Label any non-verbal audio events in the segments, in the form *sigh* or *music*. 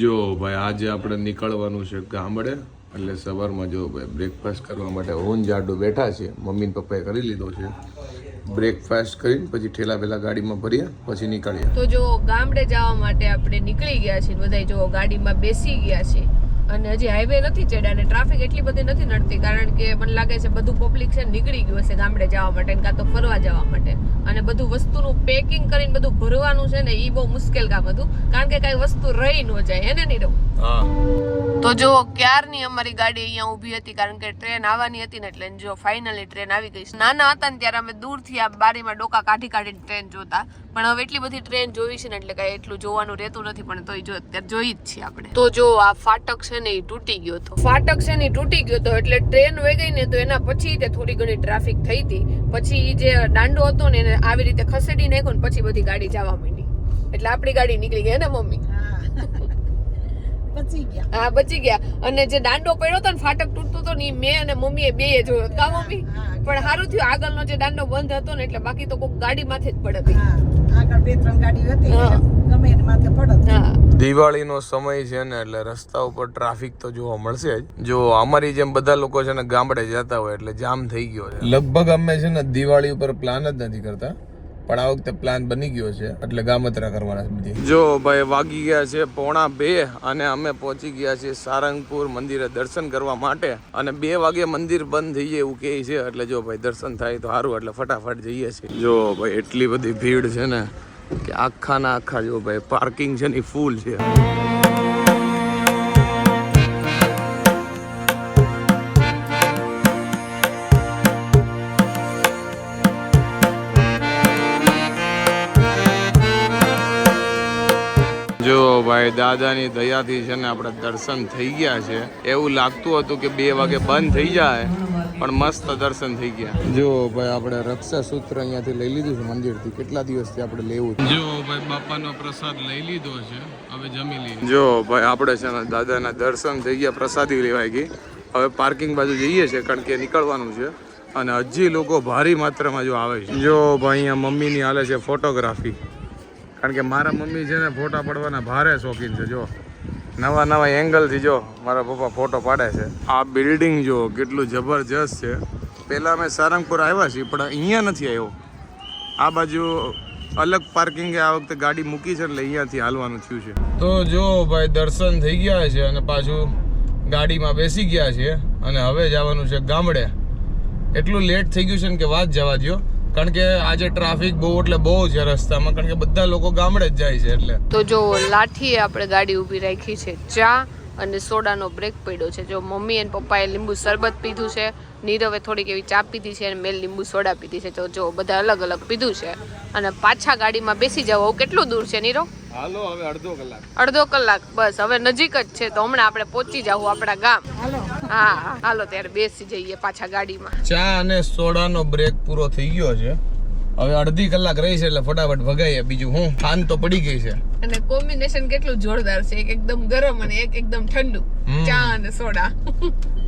જો ભાઈ, આજે આપણે નીકળવાનું છે ગામડે, એટલે સવારમાં જો ભાઈ બ્રેકફાસ્ટ કરવા માટે ઓન જાડું બેઠા છે. મમ્મી પપ્પાએ કરી લીધો છે. બ્રેકફાસ્ટ કરીને પછી ઠેલા પેલા ગાડીમાં ભર્યા, પછી નીકળીએ તો જો ગામડે જવા માટે આપણે નીકળી ગયા છીએ બધા જો ગાડીમાં બેસી ગયા છે અને હજી હાઈવે નથી ચડ્યા અને ટ્રાફિક એટલી બધી નથી નડતી, કારણ કે મને લાગે છે બધું પબ્લિક છે નીકળી ગયું હશે ગામડે જવા માટે કાં તો ફરવા જવા માટે. અને બધું વસ્તુનું પેકિંગ કરીને બધું ભરવાનું છે ને એ બહુ મુશ્કેલ કામ હતું. કારણ કે કાંઈ વસ્તુ રહી ન જાય, એને નહીં રહું. તો જો ક્યારની અમારી ગાડી અહીંયા ઊભી હતી, કારણ કે ટ્રેન આવવાની હતી ને એટલે જો ફાઇનલી ટ્રેન આવી ગઈ. નાના હતા ને ત્યારે અમે દૂરથી આ બારીમાં ડોકા કાઢી કાઢીને ટ્રેન જોતા. પણ હવે એટલી બધી ટ્રેન જોઈ છે ને એટલે કાંઈ એટલું જોવાનું રહેતું નથી, પણ તોય જો અત્યારે જોઈ જ છીએ આપણે. તો જો આ ફાટક છે ને એ તૂટી ગયો હતો ફાટક છે ને તૂટી ગયો હતો એટલે ટ્રેન વહી ગઈ ને તો એના પછી તે થોડી ઘણી ટ્રાફિક થઈ હતી. પછી જે દાંડો હતો ને એને આવી રીતે ખસેડી નાખ્યો ને પછી બધી ગાડી જવા માંડી. એટલે આપણી ગાડી નીકળી ગઈ ને, મમ્મી? હા બચી ગયા. અને જે દાંડો પડ્યો હતો ને ફાટક તૂટતો હતો ને મેં અને મમ્મીએ બેય જોયો કા મમ્મી? પણ સારું થયું. આગળનો જે દાંડો બંધ હતો ને એટલે બાકી તો કોઈ ગાડી માથે જ પડે હા આગળ બે ત્રણ ગાડી હતી. ગમે એને માથે પડત હા. દિવાળીનો સમય છે ને એટલે રસ્તા ઉપર ટ્રાફિક તો જોવા મળશે જ. જો અમારી જેમ બધા લોકો છે ને ગામડે જતા હોય એટલે જામ થઈ ગયો છે. લગભગ અમે છે ને દિવાળી ઉપર પ્લાન જ નથી કરતા. પણ આ વખતે પ્લાન બની ગયો છે. એટલે ગામત્રા કરવાના છે બધી. જો ભાઈ વાગી ગયા છે પોણા બે અને અમે પહોંચી ગયા છીએ સારંગપુર મંદિરે દર્શન કરવા માટે. અને બે વાગે મંદિર બંધ થઈ જાય એવું કહે છે. એટલે જો ભાઈ દર્શન થાય તો સારું. એટલે ફટાફટ જઈએ છીએ. જો ભાઈ એટલી બધી ભીડ છે ને કે આખા ના આખા જો ભાઈ પાર્કિંગ છે ને ફૂલ છે. ભાઈ દાદાની દયાથી છે ને આપણે દર્શન થઈ ગયા છે. એવું લાગતું હતું કે બે વાગે બંધ થઈ જાય પણ મસ્ત દર્શન થઈ ગયા. જો ભાઈ આપણે રક્ષા સૂત્ર અહીંયાથી લઈ લીધું છે મંદિરથી. કેટલા દિવસથી આપણે લેવું જો ભાઈ બાપાનો પ્રસાદ લઈ લીધો છે હવે જમી લઈએ. જો ભાઈ આપણે છે ને દાદાના દર્શન થઈ ગયા પ્રસાદી લેવાઈ ગઈ. હવે પાર્કિંગ બાજુ જઈએ છે કારણ કે નીકળવાનું છે. અને હજી લોકો ભારી માત્રામાં જો આવે છે. જો ભાઈ અહીંયા મમ્મીની હાલે છે ફોટોગ્રાફી. કારણ કે મારા મમ્મી છે ને ફોટા પડવાના ભારે શોખીન છે, જો. નવા નવા એંગલથી જો મારા પપ્પા ફોટો પાડે છે. આ બિલ્ડિંગ જો કેટલું જબરજસ્ત છે. પહેલાં અમે સારંગપુર આવ્યા છીએ, પણ અહીંયા નથી આવ્યો. આ બાજુ અલગ પાર્કિંગે આ વખતે ગાડી મૂકી છે એટલે અહીંયાથી હાલવાનું થયું છે. તો જો ભાઈ દર્શન થઈ ગયા છે અને પાછું ગાડીમાં બેસી ગયા છે અને હવે જવાનું છે ગામડે. એટલું લેટ થઈ ગયું છે ને કે વાત જવા દો કારણ કે આજે ટ્રાફિક બહુ, એટલે બહુ છે રસ્તામાં. કારણ કે બધા લોકો ગામડે જ જાય છે, એટલે. તો જો લાઠીએ આપણે ગાડી ઊભી રાખી છે, ચા અને સોડાનો બ્રેક પડ્યો છે. જો મમ્મી અને પપ્પાએ લીંબુ શરબત પીધું છે, નીરવે થોડીક એવી ચા પીધી છે અને મેં લીંબુ સોડા પીધી છે. તો જો બધા અલગ અલગ પીધું છે. અને પાછા ગાડીમાં બેસી જાવ કેટલું દૂર છે, નીરવ? હાલો હવે અડધો કલાક. અડધો કલાક બસ. હવે નજીક જ છે તો હમણાં આપણે પહોંચી જાવું આપણા ગામ. હાલો. હા હાલો ત્યારે બેસી જઈએ પાછા ગાડીમાં. ચા અને સોડાનો બ્રેક પૂરો થઈ ગયો છે. હવે અડધી કલાક રહી છે એટલે ફટાફટ ભગાઈએ. બીજું હું? ખાન તો પડી ગઈ છે. અને કોમ્બિનેશન કેટલું જોરદાર છે. એક એકદમ ગરમ અને એક એકદમ ઠંડુ. ચા અને સોડા.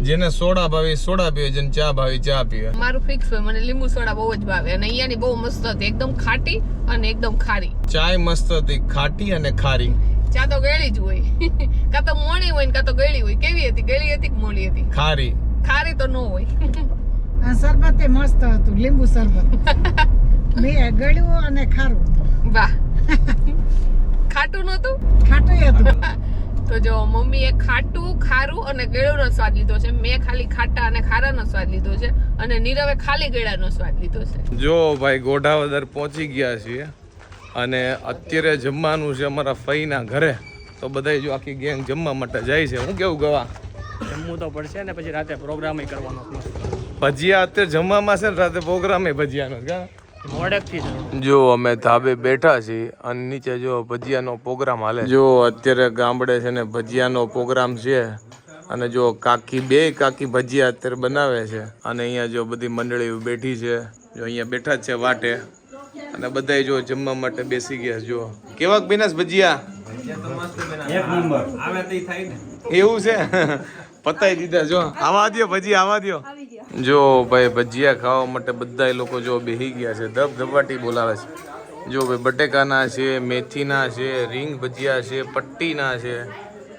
જેને સોડા ભાવે સોડા પીવે જેને ચા ભાવે ચા પીવે. મારું ફિક્સ હોય. મને લીંબુ સોડા બહુ જ ભાવે. અને અહીંયાની બહુ મસ્ત હતી. એકદમ ખાટી અને એકદમ ખારી. ચાય મસ્ત હતી. ખાટી અને ખારી. ચા તો ગળી જ હોય. *laughs* કાં તો મોણી હોય ને કાં તો ગળી હોય. કેવી હતી? ગળી હતી કે મોણી હતી? ખારી. ખારી તો ન હોય. આ શરબત એ મસ્ત હતું. લીંબુ શરબત. *laughs* બે ગળ્યું અને ખારું. વાહ. ખાટું નહોતું? ખાટું હતું. તો જો મમ્મીએ ખાટું ખારું અને ગળ્યોનો સ્વાદ લીધો છે. મેં ખાલી ખાટા અને ખારાનો સ્વાદ લીધો છે અને નીરવે ખાલી ગળાનો સ્વાદ લીધો છે. જો ભાઈ ગોઢાવદર પહોંચી ગયા છીએ અને અત્યારે જમવાનું છે અમારા ફઈના ઘરે. તો બધાય જો આખી ગેંગ જમવા માટે જાય છે. હું કેવું ગવા? જમવું તો પડશે ને પછી રાતે પ્રોગ્રામ કરવાનો ભજીયા અત્યારે જમવામાં છે ને રાતે પ્રોગ્રામે ભજીયાનો કા જ જો અમે ધાબે બેઠા છીએ અને નીચે જો ભજીયાનો પ્રોગ્રામ હાલે જો અત્યારે ગામડે છે ને ભજીયાનો પ્રોગ્રામ છે અને જો કાકી બે કાકી ભજીયા અત્યારે બનાવે છે અને અહીંયા જો બધી મંડળી બેઠી છે. જો અહીંયા બેઠા જ છે વાટે. અને બધાય જો જમવા માટે બેસી ગયા જો. કેવાક બિનાસ ભજીયા? એવું છે? પતાઈ દીધા જો. આવા દો ભજી આવા દ્યો. જો ભાઈ ભજીયા ખાવા માટે બધા લોકો જો બેહી ગયા છે ધબધબાટી બોલાવે છે. જો ભાઈ બટેકાના છે મેથીના છે રીંગ ભજીયા છે પટ્ટીના છે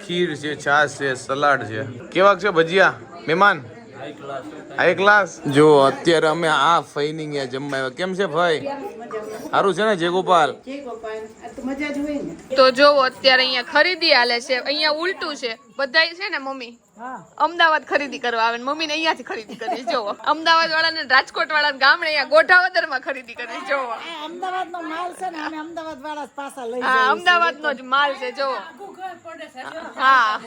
ખીર છે છાશ છે સલાડ છે. કેવા છે ભજીયા મહેમાન? હાઈ ક્લાસ જો અત્યારે અમે આ ફઈની અહીંયા જમવા આવ્યા. કેમ છે ભાઈ? સારું છે ને જય ગોપાલ તો જોવો અત્યારે અહીંયા ખરીદી હાલે છે અહીંયા ઉલટું છે. બધાય છે ને મમ્મી? અમદાવાદ ખરીદી કરવા આવે ને મમ્મીને અહીંયાથી ખરીદી કરવી જોવો અમદાવાદ વાળા ને રાજકોટ વાળા ને ગામડે અહીંયા ગોઠાવદરમાં ખરીદી કરવી જોવો અમદાવાદ નો માલ છે ને અમે અમદાવાદ વાળા પાસા લઈ હા અમદાવાદનો જ માલ છે જોવો હા.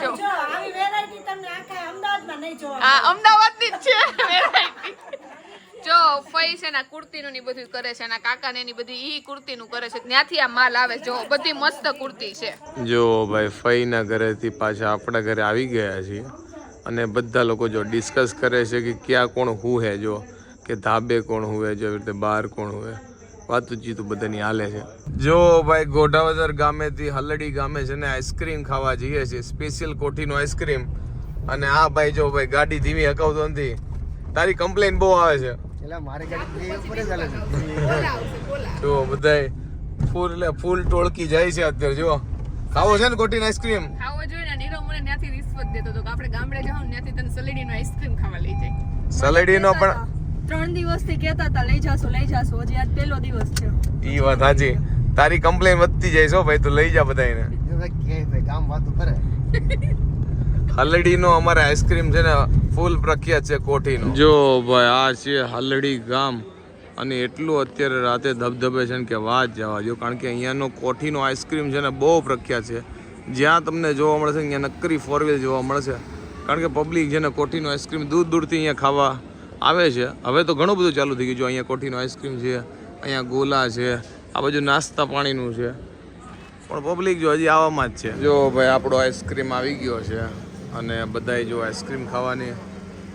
જો આવી વેરાયટી તમને આખા અમદાવાદમાં નહીં જોવા હા અમદાવાદની જ છે variety. ફઈ છે ને કુર્તીનું ની બધું કરે છે ના કાકા ને એની બધી ઈ કુર્તીનું કરે છે. ત્યાંથી આ માલ આવે જો, બધી મસ્ત કુર્તી છે. જો ભાઈ, ફઈના ઘરેથી પાછા આપણા ઘરે આવી ગયા છીએ અને બધા લોકો જો ડિસ્કસ કરે છે કે ક્યાં કોણ હું હે જો, કે ધાબે કોણ હુએ જો રીતે બહાર કોણ હુએ વાતચીત બધાની હાલે છે. જો ભાઈ, ગોઢાવદર ગામેથી હલડી ગામે છે ને આઈસ્ક્રીમ ખાવા જઈએ છીએ. સ્પેશિયલ કોઠીનો આઈસ્ક્રીમ અને આ ભાઈ જો ભાઈ, ગાડી ધીમી હકાવતો નથી. તારી કમ્પ્લેન બહુ આવે છે. જો બધાય ફૂલ એટલે ફૂલ ટોળકી જાય છે અત્યારે જો ખાવો છે ને કોટીન આઈસ્ક્રીમ? ખાવો જોઈએ ને નીરવ મને ત્યાંથી રિશ્વત દેતો હતો કે આપણે ગામડે જાવ ને ત્યાંથી તને સલેડીનો આઈસ્ક્રીમ ખાવા લઈ જાય. સલેડીનો પણ ત્રણ દિવસથી કહેતા હતા લઈ જાશો લઈ જાશો. હજી આજ પહેલો દિવસ છે. ઈ વાત સાચી તારી કમ્પ્લેન વધતી જાય છો ભાઈ તું લઈ જા બધાને હલડીનો અમારે આઈસ્ક્રીમ છે ને ફૂલ પ્રખ્યાત છે કોઠીનો. જો ભાઈ, આ છે હલડી ગામ. અને એટલું અત્યારે રાતે ધબધબે છે ને કે વાત જવા જો કારણ કે અહીંયાનો કોઠીનો આઈસ્ક્રીમ છે ને બહુ પ્રખ્યાત છે. જ્યાં તમને જોવા મળશે અહીંયા નક્કરી ફોર વ્હીલ જોવા મળશે કારણ કે પબ્લિક છે ને કોઠીનો આઈસ્ક્રીમ દૂર દૂરથી અહીંયા ખાવા આવે છે. હવે તો ઘણું બધું ચાલુ થઈ ગયું જો અહીંયા કોઠીનો આઈસ્ક્રીમ છે, અહીંયા ગોલા છે, આ બાજુ નાસ્તા પાણીનું છે. પણ પબ્લિક જો હજી આવવામાં જ છે. જો ભાઈ, આપણો આઈસ્ક્રીમ આવી ગયો છે. અને બધાએ જો આઈસ્ક્રીમ ખાવાની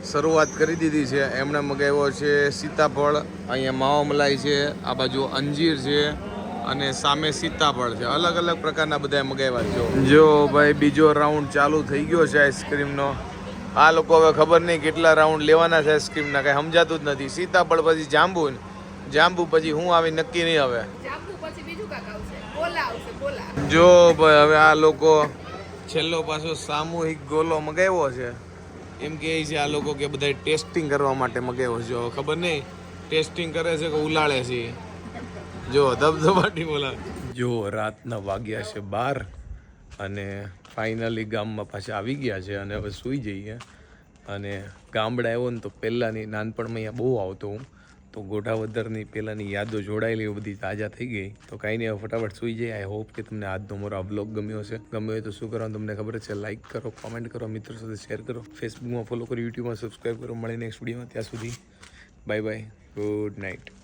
શરૂઆત કરી દીધી છે. એમણે મગાવ્યો છે સીતાફળ અહીંયા માવા મલાઈ છે આ બાજુ અંજીર છે અને સામે સીતાફળ છે. અલગ અલગ પ્રકારના બધા મગાવ્યા છે. જો ભાઈ બીજો રાઉન્ડ ચાલુ થઈ ગયો છે આઈસ્ક્રીમનો. આ લોકો હવે ખબર નહીં કેટલા રાઉન્ડ લેવાના છે આઈસ્ક્રીમના કાંઈ સમજાતું જ નથી. સીતાફળ પછી જાંબુ જાંબુ પછી હું આવી નક્કી નહીં હવે. જો ભાઈ હવે આ લોકો છેલ્લો પાછો સામૂહિક ગોલો મગાવ્યો છે. એમ કહે છે આ લોકો કે બધા ટેસ્ટિંગ કરવા માટે મગાવ્યો છે. ખબર નહીં ટેસ્ટિંગ કરે છે કે ઉલાળે છે? જો, ધબધબાટી બોલા. જો, રાતના વાગ્યા છે બાર અને ફાઇનલી ગામમાં પાછા આવી ગયા છે અને હવે સૂઈ જઈએ. અને ગામડા આવ્યો ને તો પહેલાંની નાનપણમાં અહીંયા બહુ આવતો હું. તો ગોઢાવદરની પહેલાંની યાદો જોડાયેલી એ બધી તાજા થઈ ગઈ. તો કાંઈ નહીં, હવે ફટાફટ સૂઈ જાય આઈ હોપ કે તમને આજનો મારો આ બ્લોગ ગમ્યો હશે. ગમ્યો હોય તો શું કરવાનું તમને ખબર છે? લાઇક કરો કોમેન્ટ કરો, મિત્રો સાથે શેર કરો. ફેસબુકમાં ફોલો કરો યુટ્યુબમાં સબસ્ક્રાઈબ કરો. મળીને નેક્સ્ટ વિડીયોમાં ત્યાં સુધી બાય બાય ગુડ નાઇટ